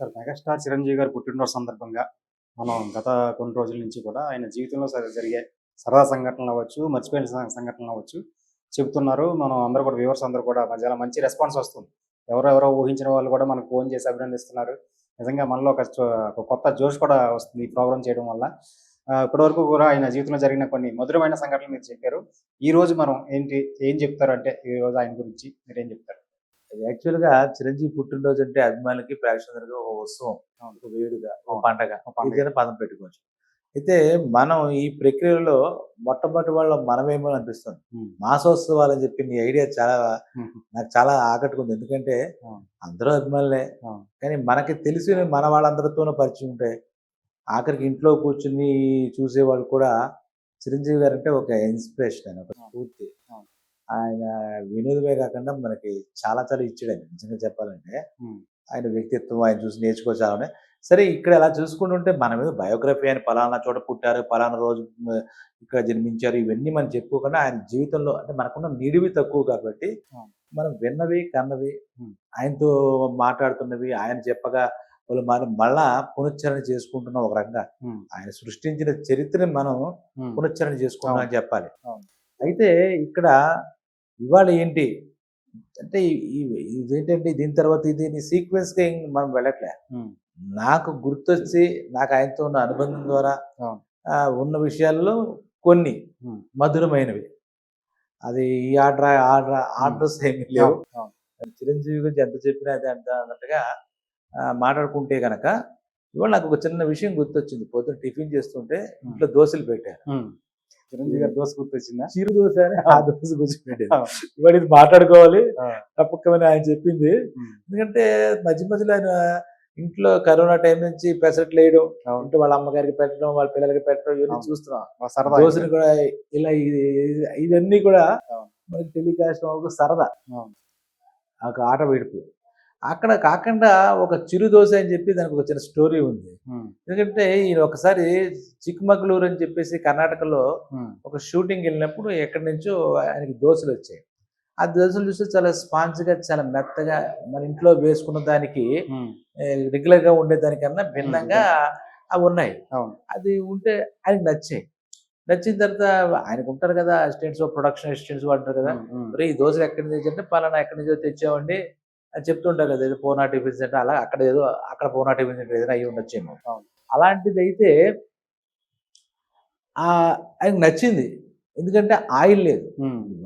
Sir megastar Chiranjeevi గారు పుట్టినరోజు సందర్భంగా మనం గత కొన్ని రోజుల నుంచి కూడా ఆయన జీవితంలో జరిగే సరదా సంఘటనలు అవ్వచ్చు మర్చిపోయిన సంఘటనలు అవ్వచ్చు చెబుతున్నారు మనం అందరూ కూడా వ్యూవర్స్ అందరూ కూడా చాలా మంచి రెస్పాన్స్ వస్తుంది. ఎవరెవరో ఊహించిన వాళ్ళు కూడా మనకు ఫోన్ చేసి అభినందిస్తున్నారు. నిజంగా మనలో ఒక కొత్త జోష్ కూడా వస్తుంది ఈ ప్రోగ్రామ్ చేయడం వల్ల. ఇప్పటివరకు కూడా ఆయన జీవితంలో జరిగిన కొన్ని మధురమైన సంఘటనలు మీరు చెప్పారు. ఈ రోజు మనం ఏంటి ఏం చెప్తారు అంటే ఈ రోజు ఆయన గురించి మీరు ఏం చెప్తారు? యాక్చువల్గా చిరంజీవి పుట్టినరోజు అంటే అభిమానులకి ప్రేక్షకులకు ఒక ఉత్సవం ఒక వేడుక ఒక పండగ ఒక పండగ. ఇదైనా పదం పెట్టుకోవచ్చు. అయితే మనం ఈ ప్రక్రియలో మొట్టమొదటి వాళ్ళు మనమేమో అనిపిస్తుంది. మాసోత్సవాలు అని చెప్పి నీ ఐడియా చాలా నాకు చాలా ఆకట్టుకుంది. ఎందుకంటే. అందరూ అభిమానులే. కానీ మనకి తెలిసిన మన వాళ్ళందరితోనూ పరిచయం ఉంటాయి ఆఖరికి ఇంట్లో కూర్చుని చూసేవాళ్ళు కూడా చిరంజీవి గారు అంటే ఒక ఇన్స్పిరేషన్ ఆయన ఒక స్ఫూర్తి. ఆయన వినోదమే కాకుండా మనకి చాలా చాలా ఇచ్చాడు ఆయన నిజంగా చెప్పాలంటే ఆయన వ్యక్తిత్వం ఆయన చూసి నేర్చుకోవచ్చాలని సరే ఇక్కడ ఎలా చూసుకుంటుంటే మన మీద బయోగ్రఫీ ఆయన పలానా చోట పుట్టారు పలానా రోజు ఇక్కడ జన్మించారు ఇవన్నీ మనం చెప్పుకోకుండా ఆయన జీవితంలో అంటే మనకున్న నిడివి తక్కువ కాబట్టి. మనం విన్నవి కన్నవి. ఆయనతో మాట్లాడుతున్నవి ఆయన చెప్పగా వాళ్ళు మనం మళ్ళా పునశ్చరణ చేసుకుంటున్నాం ఒక రకంగా ఆయన సృష్టించిన చరిత్రని మనం పునశ్చరణ చేసుకుంటున్నాం అని చెప్పాలి. అయితే ఇక్కడ ఇవాళ ఏంటి? అంటే ఇదేంటంటే దీని తర్వాత ఇది సీక్వెన్స్గా మనం వెళ్ళట్లే. నాకు గుర్తొచ్చి నాకు ఆయనతో ఉన్న అనుబంధం ద్వారా ఉన్న విషయాల్లో కొన్ని. మధురమైనవి. అది ఈ ఆర్డర్ ఆర్డర్ ఆర్డర్స్ ఏమి లేవు. చిరంజీవి గురించి ఎంత చెప్పినా అది అంత అన్నట్టుగా మాట్లాడుకుంటే గనక ఇవాళ నాకు ఒక చిన్న విషయం గుర్తొచ్చింది. పొద్దున్న టిఫిన్ చేస్తుంటే ఇంట్లో దోశలు పెట్టారు. చిరంజీవి గారి దోశ గుర్తొచ్చిందా చిరు దోశ అని ఆ దోశ అవును. ఇవాళ ఇది మాట్లాడుకోవాలి. తప్పకమని ఆయన చెప్పింది ఎందుకంటే మధ్య మధ్యలో ఆయన ఇంట్లో కరోనా టైం నుంచి పెసరట్లు వేయడం. ఇంట్లో వాళ్ళ అమ్మగారికి పెట్టడం వాళ్ళ పిల్లలకి పెట్టడం ఇవన్నీ. చూస్తున్నాం దోశని కూడా ఇలా ఇవన్నీ కూడా. మనకి టెలికాస్ట్ ఒక సరదా. ఒక ఆట వేడుపు అక్కడ కాకుండా ఒక చిరు దోశ అని చెప్పి దానికి ఒక చిన్న స్టోరీ ఉంది. ఎందుకంటే ఈయన ఒకసారి చిక్మగళూరు అని చెప్పేసి కర్ణాటకలో ఒక షూటింగ్ వెళ్ళినప్పుడు ఎక్కడి నుంచో ఆయనకి దోశలు వచ్చాయి. ఆ దోశలు చూస్తే చాలా స్పాంజ్గా చాలా మెత్తగా మన ఇంట్లో వేసుకున్న దానికి ఉమ్, రెగ్యులర్గా ఉండే దానికన్నా భిన్నంగా అవి ఉన్నాయి. అది ఉంటే ఆయనకు నచ్చాయి. నచ్చిన తర్వాత ఆయనకు ఉంటారు కదా అసిస్టెంట్స్ ప్రొడక్షన్ అసిస్టెంట్స్ ఉంటారు కదా ఈ దోశలు ఎక్కడి నుంచి అంటే పలానా ఎక్కడి నుంచో తెచ్చామండి. అని చెప్తుంటారు కదా ఏదో పోనా టిఫిన్ సెంటర్ అలా అక్కడ ఏదో అక్కడ పోనా టిఫిన్ సెంటర్ ఏదైనా అయ్యి ఉండొచ్చేమో. అలాంటిది అయితే ఆయనకు నచ్చింది. ఎందుకంటే ఆయిల్ లేదు.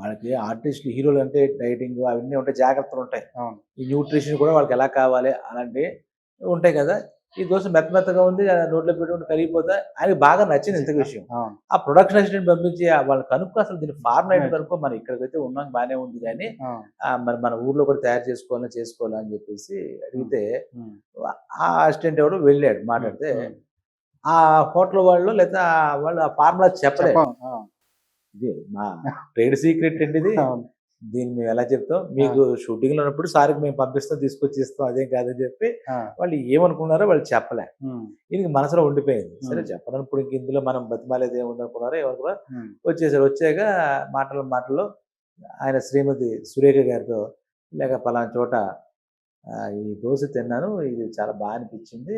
వాళ్ళకి ఆర్టిస్ట్ హీరోలు అంటే డైటింగ్ అవన్నీ ఉంటాయి జాగ్రత్తలు ఉంటాయి. ఈ న్యూట్రిషన్ కూడా వాళ్ళకి ఎలా కావాలి అలాంటివి ఉంటాయి కదా. ఈ దోశ మెత్త మెత్తగా ఉంది నోట్లో పెట్టుకుంటే కరిగిపోతే. ఆయనకి బాగా నచ్చింది ఇంత విషయం. ఆ ప్రొడక్షన్ అసిస్టెంట్ పంపించి ఆ వాళ్ళని కనుక్కో అసలు దీని ఫార్మ్ అయితే కనుక్కో మనం ఇక్కడికైతే ఉన్నాం బాగానే ఉంది కానీ మరి మన ఊర్లో కూడా తయారు చేసుకోవాలని చేసుకోవాలని అని చెప్పేసి అడిగితే ఆ అసిస్టెంట్ ఎవడు వెళ్ళాడు మాట్లాడితే ఆ హోటల్ వాళ్ళు లేదా వాళ్ళు ఆ ఫార్ములా చెప్పలేదు. ఇది మా ట్రేడ్ సీక్రెట్ అండి ఇది. దీన్ని మేము ఎలా చెప్తాం? మీకు షూటింగ్లో ఉన్నప్పుడు సార్కి మేము పంపిస్తాం తీసుకొచ్చి ఇస్తాం అదేం కాదని చెప్పి వాళ్ళు ఏమనుకున్నారో వాళ్ళు చెప్పలే. ఈయనకి మనసులో ఉండిపోయింది. సరే. చెప్పనప్పుడు ఇంక ఇందులో మనం బతిమాలేదు ఏముందనుకున్నారో ఏమనుకున్నారో వచ్చేసారు. వచ్చాక మాటల మాటల్లో ఆయన శ్రీమతి సురేఖ గారితో లేక పలానా చోట ఈ దోశ తిన్నాను ఇది చాలా బాగా అనిపించింది.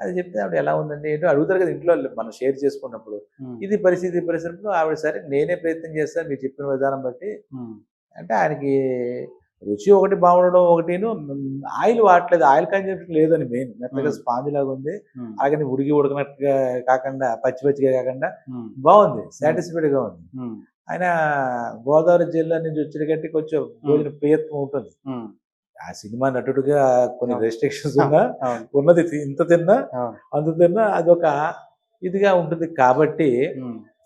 అది చెప్తే ఆవిడ ఎలా ఉందండి? ఏంటో అడుగుతారు కదా ఇంట్లో మనం షేర్ చేసుకున్నప్పుడు. ఇది పరిస్థితి పరిస్థితుల్లో ఆవిడ సరే నేనే ప్రయత్నం చేస్తాను మీరు చెప్పిన విధానం బట్టి అంటే ఆయనకి రుచి ఒకటి బాగుండడం ఒకటిను ఆయిల్ వాడలేదు ఆయిల్ కన్జంప్షన్ లేదని మెయిన్ మెత్తగా. స్పాంజ్ లాగా ఉంది. ఉమ్, అలాగని ఉడికి ఉడకనట్టుగా కాకుండా పచ్చి పచ్చిగా కాకుండా బాగుంది. సాటిస్ఫైడ్గా ఉంది. ఆయన గోదావరి జిల్లా నుంచి వచ్చిన గట్టి కొంచెం భోజన ప్రియత్వం ఉంటుంది. ఆ సినిమా నటుడుగా కొన్ని. రెస్ట్రిక్షన్స్ ఉన్నా. ఉన్నది ఇంత తిన్నా. అంత తిన్నా అదొక ఇదిగా ఉంటుంది. కాబట్టి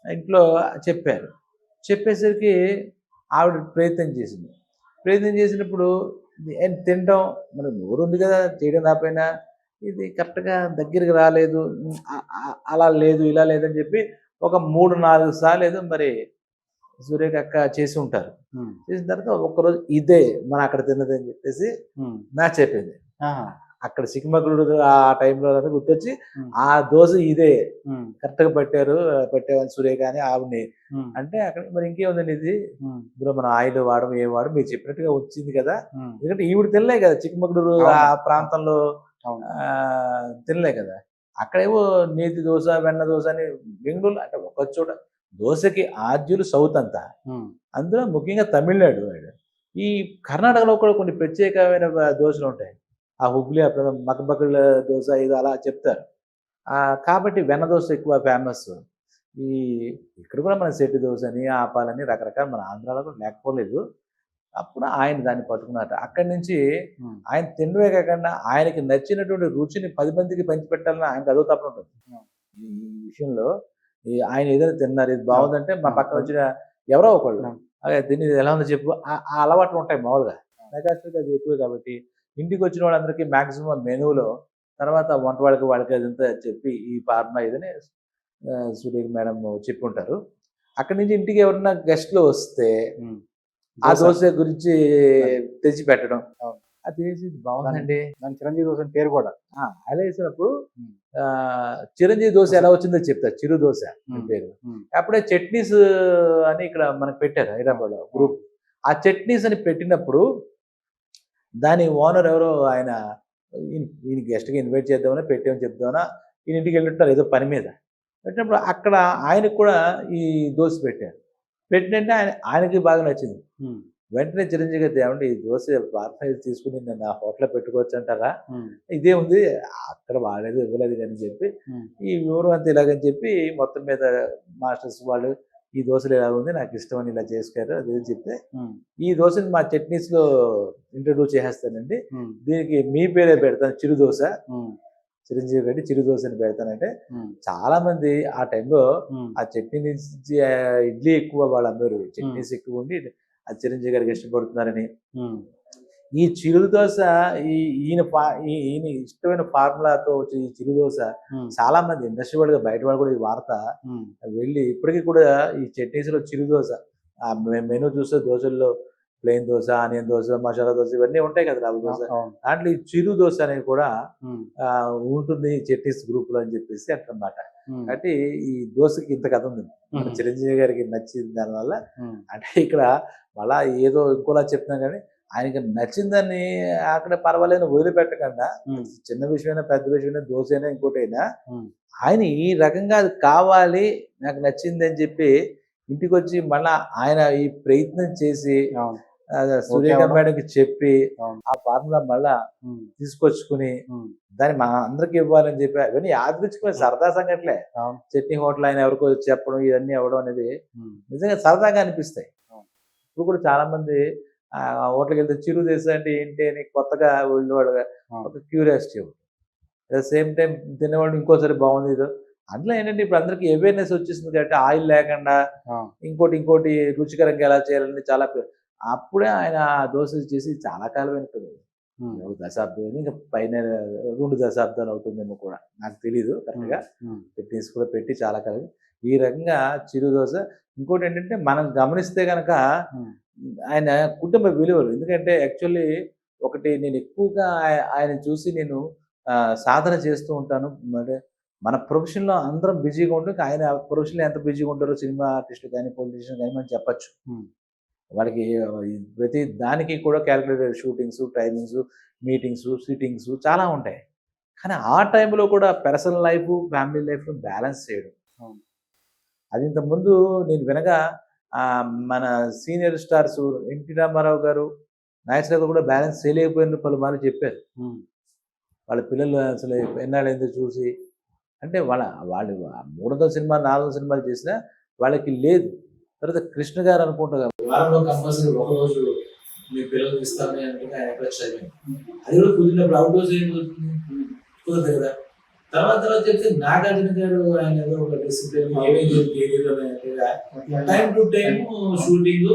ఇంట్లో చెప్పారు. చెప్పేసరికి ఆవిడ ప్రయత్నం చేసింది. ప్రయత్నం చేసినప్పుడు తినడం మన నోరు ఉంది కదా చేయడం రాపోయినా ఇది కరెక్ట్గా దగ్గరికి రాలేదు అలా లేదు ఇలా లేదని చెప్పి ఒక మూడు నాలుగు సార్లు ఏదో మరి సూర్యకి అక్క చేసి ఉంటారు. చేసిన తర్వాత ఒక్కరోజు ఇదే మన అక్కడ తిన్నది అని చెప్పేసి మ్యాచ్ అయిపోయింది. అక్కడ సినిమాకుడు ఆ టైంలో గుర్తొచ్చి ఆ దోశ ఇదే. ఉమ్, కరెక్ట్గా పెట్టారు పెట్టేవాళ్ళు సూర్య కానీ ఆవిడని. ఉమ్, అంటే అక్కడ మరి ఇంకేముందండి ఇది? ఇందులో మనం ఆయిల్ వాడడం ఏ వాడడం మీరు చెప్పినట్టుగా వచ్చింది కదా. ఎందుకంటే ఈవిడ తినలే కదా చిక్కమగళూరు ఆ. ప్రాంతంలో. తినలే కదా. అక్కడేవో నేతి దోశ వెన్న దోశ అని బెంగళూరు అంటే ఒక చోట దోశకి ఆద్యులు సౌత్ అంతా. అందులో ముఖ్యంగా తమిళనాడు ఈ కర్ణాటకలో కూడా కొన్ని ప్రత్యేకమైన దోశలు ఉంటాయి. ఆ హుగ్లీ అప్పుడు మకబకుల దోశ ఇది అలా చెప్తారు. కాబట్టి వెన్న దోశ ఎక్కువ ఫేమస్. ఈ ఇక్కడ కూడా మన సెట్టి దోశ అని ఆపాలని రకరకాల మన ఆంధ్రాలో కూడా లేకపోలేదు. అప్పుడు ఆయన దాన్ని పట్టుకున్నారు అక్కడి నుంచి ఆయన తినవే కాకుండా ఆయనకి నచ్చినటువంటి రుచిని పది మందికి పంచిపెట్టాలని ఆయనకు అదో తప్పన ఉంటుంది. ఈ విషయంలో ఈ ఆయన ఏదైనా తిన్నారు ఇది బాగుందంటే మా పక్కన వచ్చిన ఎవరో ఒకళ్ళు. అదే తిని ఎలా ఉందో చెప్పు. ఆ- ఆ అలవాట్లు ఉంటాయి మామూలుగా. మెగాస్టర్కి అది ఎక్కువ కాబట్టి ఇంటికి వచ్చిన వాళ్ళందరికీ మాక్సిమం మెనూలో తర్వాత వంట వాళ్ళకి వాళ్ళకి అదంతా చెప్పి ఈ ఫార్ములా ఇదని సూర్య మేడం చెప్పి ఉంటారు అక్కడి నుంచి ఇంటికి ఎవరన్నా గెస్ట్లు వస్తే. ఆ దోశ. గురించి తెచ్చి పెట్టడం. అది బాగుందండి దాని చిరంజీవి దోశ అని పేరు కూడా అలా వేసినప్పుడు చిరంజీవి దోశ ఎలా వచ్చిందో చెప్తా చిరు దోశ. పేరు. అప్పుడే చట్నీస్ అని ఇక్కడ మనకు పెట్టారు హైదరాబాద్ గ్రూప్ ఆ చట్నీస్ అని పెట్టినప్పుడు దాని ఓనర్ ఎవరో ఆయన ఈయన- గెస్ట్గా ఇన్వైట్ చేద్దామని పెట్టామని చెప్దామన్నా ఈయన ఇంటికి వెళ్ళింటారు ఏదో పని మీద. పెట్టినప్పుడు అక్కడ ఆయనకు కూడా ఈ దోశ పెట్టారు. పెట్టినంటే ఆయన ఆయనకి బాగా నచ్చింది. వెంటనే చిరంజీవి గారు ఏమంటే ఈ దోశ పార్ట్నర్ తీసుకుని నేను ఆ హోటల్లో పెట్టుకోవచ్చు అంటారా? ఇదే ఉంది అక్కడ వాడేది ఇవ్వలేదు అని చెప్పి. ఈ వివరం అంతా ఇలాగని చెప్పి మొత్తం మీద మాస్టర్స్ వాళ్ళు ఈ దోశలు ఇలా ఉంది? నాకు ఇష్టం అని ఇలా చేసుకోరు అది చెప్తే ఈ దోశని మా చట్నీస్లో ఇంట్రడ్యూస్ చేసేస్తానండి. దీనికి మీ పేరే పెడతాను చిరు దోశ. చిరంజీవి గారి చిరు దోశ అని పెడతానంటే చాలా మంది ఆ టైంలో ఆ చట్నీ నుంచి ఇడ్లీ ఎక్కువ వాళ్ళు అమ్మారు చట్నీస్ ఎక్కువ ఉండి ఆ చిరంజీవి గారికి ఇష్టపడుతున్నారని. ఈ చిరు దోశ ఈ ఈయన ఈయన ఇష్టమైన ఫార్ములాతో వచ్చే ఈ చిరు దోశ ఉమ్, చాలా మంది ఇండస్ట్రీ వాళ్ళగా బయట వాళ్ళు కూడా ఈ వార్త వెళ్ళి ఇప్పటికీ కూడా ఈ చట్నీస్లో చిరు దోశ మెనూ చూస్తే దోశల్లో ప్లెయిన్ దోశ ఆనియన్ దోశ మసాలా దోశ ఇవన్నీ ఉంటాయి కదా రవ్వ దోశ. దాంట్లో ఈ చిరు దోశ అనేది కూడా ఉంటుంది చట్నీస్ గ్రూప్లో అని చెప్పేసి అంటన్నమాట. కాబట్టి ఈ దోశకి ఇంత కథ ఉంది. చిరంజీవి గారికి నచ్చింది దానివల్ల అంటే ఇక్కడ మళ్ళా ఏదో ఇంకోలా చెప్తున్నాం కానీ ఆయనకి నచ్చిందని అక్కడ పర్వాలేదు వదిలిపెట్టకుండా చిన్న విషయమైనా పెద్ద విషయమైనా దోశ అయినా ఇంకోటి అయినా ఉమ్, ఆయన ఈ రకంగా అది కావాలి నాకు నచ్చింది అని చెప్పి ఇంటికి వచ్చి మళ్ళా ఆయన ఈ ప్రయత్నం చేసి సూర్యకాంత్. మేడంకి చెప్పి. ఆ ఫార్ములా మళ్ళా తీసుకొచ్చుకుని దాన్ని మన అందరికి ఇవ్వాలని చెప్పి అవన్నీ యాదృచ్ఛికమైన సరదా సంఘటనలే. అవును. చట్నీ హోటల్ ఆయన ఎవరికో చెప్పడం ఇవన్నీ అవ్వడం అనేది నిజంగా సరదాగా అనిపిస్తాయి. ఇప్పుడు కూడా చాలా మంది హోటల్కి వెళ్తే చిరు దేశ అంటే ఏంటి అని కొత్తగా వెళ్ళేవాళ్ళు. ఒక క్యూరియాసిటీ అట్ సేమ్ టైం తినేవాళ్ళు ఇంకోసారి బాగుంది ఇదో అందులో ఏంటంటే ఇప్పుడు అందరికి అవేర్నెస్ వచ్చేసింది కాబట్టి ఆయిల్ లేకుండా ఇంకోటి ఇంకోటి రుచికరంగా ఎలా చేయాలని చాలా అప్పుడే ఆయన దోశ చేసి చాలా కాలం వెనుకుంది ఒక దశాబ్దం ఇంకా పైన రెండు దశాబ్దాలు అవుతుందేమో కూడా. నాకు తెలియదు కరెక్ట్గా. చట్నీస్ కూడా పెట్టి చాలా కాలం ఈ రకంగా చిరు దోశ. ఇంకోటి ఏంటంటే మనం గమనిస్తే కనుక ఆయన కుటుంబ విలువలు. ఎందుకంటే యాక్చువల్లీ ఒకటి నేను ఎక్కువగా ఆయ- ఆయన చూసి నేను సాధన చేస్తూ ఉంటాను. అంటే మన ప్రొఫెషన్లో అందరం బిజీగా ఉంటూ ఇంకా ఆయన ప్రొఫెషన్లో ఎంత బిజీగా ఉంటారో సినిమా ఆర్టిస్టులు కానీ పొలిటీషియన్ కానీ మనం చెప్పచ్చు. వాళ్ళకి ప్రతి దానికి కూడా calculated shootings timings meetings sittings చాలా ఉంటాయి. కానీ ఆ టైంలో కూడా personal life family life balance చేయడం. అది ఇంతకుముందు నేను వినగా మన సీనియర్ స్టార్స్ ఎన్టీ రామారావు గారు నాగేశ్వర గారు కూడా బ్యాలెన్స్ చేయలేకపోయిన పలుమార్లు చెప్పారు. వాళ్ళ పిల్లలు అసలు ఎన్నాళ్ళైందో చూసి అంటే వాళ్ళ వాళ్ళు మూడు సినిమా నాలుగు సినిమాలు చేసినా వాళ్ళకి లేదు. తర్వాత కృష్ణ గారు అనుకుంటా వారంలో కంపల్సరీ ఒక రోజు మీ పిల్లలకి ఇస్తామని అంటే ఆయన ఎక్కడ చదివాను అది కూడా కుదిరినప్పుడు అవుట్ డోస్ ఏం కుదురుతుంది కుదరదు కదా. తర్వాత తర్వాత చెప్తే నాగార్జున గారు ఆయన ఏదో ఒక discipline time to time shooting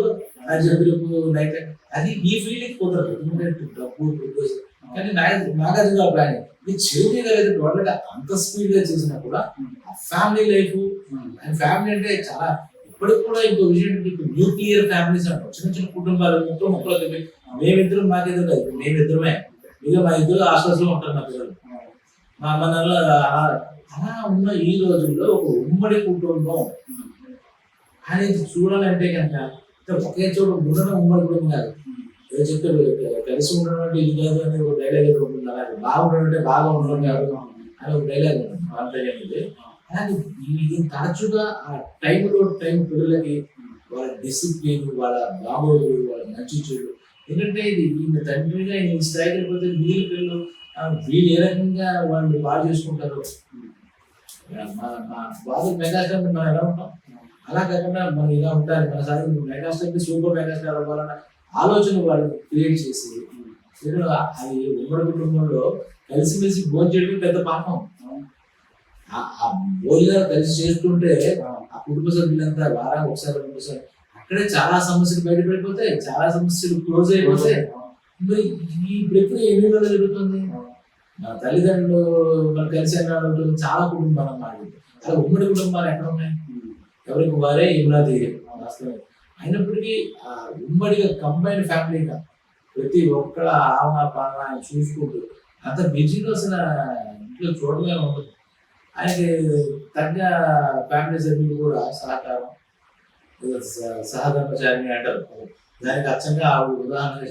night అది ఈ ఫీల్డ్ కుదరదు ఎందుకంటే డబ్బు ప్రపోజ్ కానీ నాగ- నాగార్జున గారు ప్లాన్ ఇది చిరంజీవి గారు అయితే టోటల్గా అంత స్పీడ్గా చేసినా కూడా ఫ్యామిలీ లైఫ్ అండ్ ఫ్యామిలీ అంటే చాలా ఇప్పటికి కూడా ఇంకో విషయం న్యూక్లియర్ ఫ్యామిలీస్ అంటారు. చిన్న చిన్న కుటుంబాలు ముక్కలు మేమిద్దరం మాకేదో కాదు. మేమిద్దరమే. ఇక మా ఇద్దరు హాస్టల్స్లో ఉంటారు మా పిల్లలు. మా అమ్మ అలా- ఉన్న ఈ రోజుల్లో ఒక ఉమ్మడి కుటుంబం. అనేది చూడాలంటే కనుక ఒకే చోట ఉండడం ఉమ్మడి కుటుంబం కాదు. ఏదో చెప్తారు కలిసి ఉండడం అంటే ఇది కాదు అని ఒక డైలాగ్ ఏదో ఉంటుంది. అలాగే బాగుండడం అంటే బాగా ఉండడం కాదు అని ఒక డైలాగ్ ఉంటుంది. అంతేగాని అలాగే ఇది తరచుగా ఆ టైంలో టైం పిల్లలకి వాళ్ళ డిసిప్లిన్ వాళ్ళ బాగోగులు వాళ్ళ మంచి చెడు. ఎందుకంటే ఇది ఈయన తండ్రిగా ఈయన స్థాయికి పోతే వీళ్ళ పిల్లలు వీళ్ళు ఏ రకంగా వాళ్ళు బాగా చేసుకుంటారు? బాబు మెగాస్టార్ మనం ఎలా ఉంటాం? అలా కాకుండా మనం ఇలా ఉండాలి. మన సార్ మెగాస్టార్ సూపర్ మెగాస్టార్ అవ్వాలన్న ఆలోచన వాళ్ళు క్రియేట్ చేసి అది ఉమ్మడి కుటుంబంలో కలిసిమెలిసి భోజనం చేయడం పెద్ద పాపం. ఆ- భోజనాలు కలిసి చేస్తుంటే ఆ కుటుంబ సభ్యులంతా వారానికి ఒకసారి ఒకసారి అక్కడే చాలా సమస్యలు బయటపడిపోతాయి చాలా సమస్యలు క్లోజ్ అయిపోతాయి. ఈ ప్రక్రియ ఎన్ని రోజులు జరుగుతుంది? తల్లిదండ్రులు మన కలిసి అన్నాడు ఉంటుంది చాలా కుటుంబాలు అన్నమాట అలా ఉమ్మడి కుటుంబాలు ఎక్కడ ఉన్నాయి ఎవరికి వారే ఇమ్లా అసలు అయినప్పటికీ ఆ ఉమ్మడిగా కంబైన్ ఫ్యామిలీగా ప్రతి ఒక్కళ్ళ ఆవన పాలన ఆయన చూసుకుంటూ అంత బిజీలో అసలు ఇంట్లో చూడలే ఉంటుంది ఆయనకి తగ్గ ఫ్యామిలీ సభ్యులు కూడా సహకారం సహధర్మచారిని అంటారు దానికి అచ్చంగా ఆవిడ ఉదాహరణగా